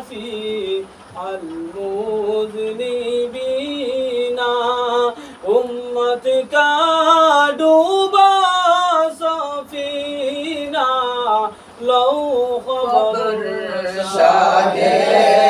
الشفيع المذنبين أمتك دوبا صفينا لو خبر شاهد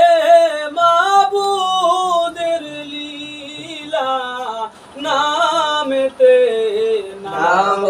নাম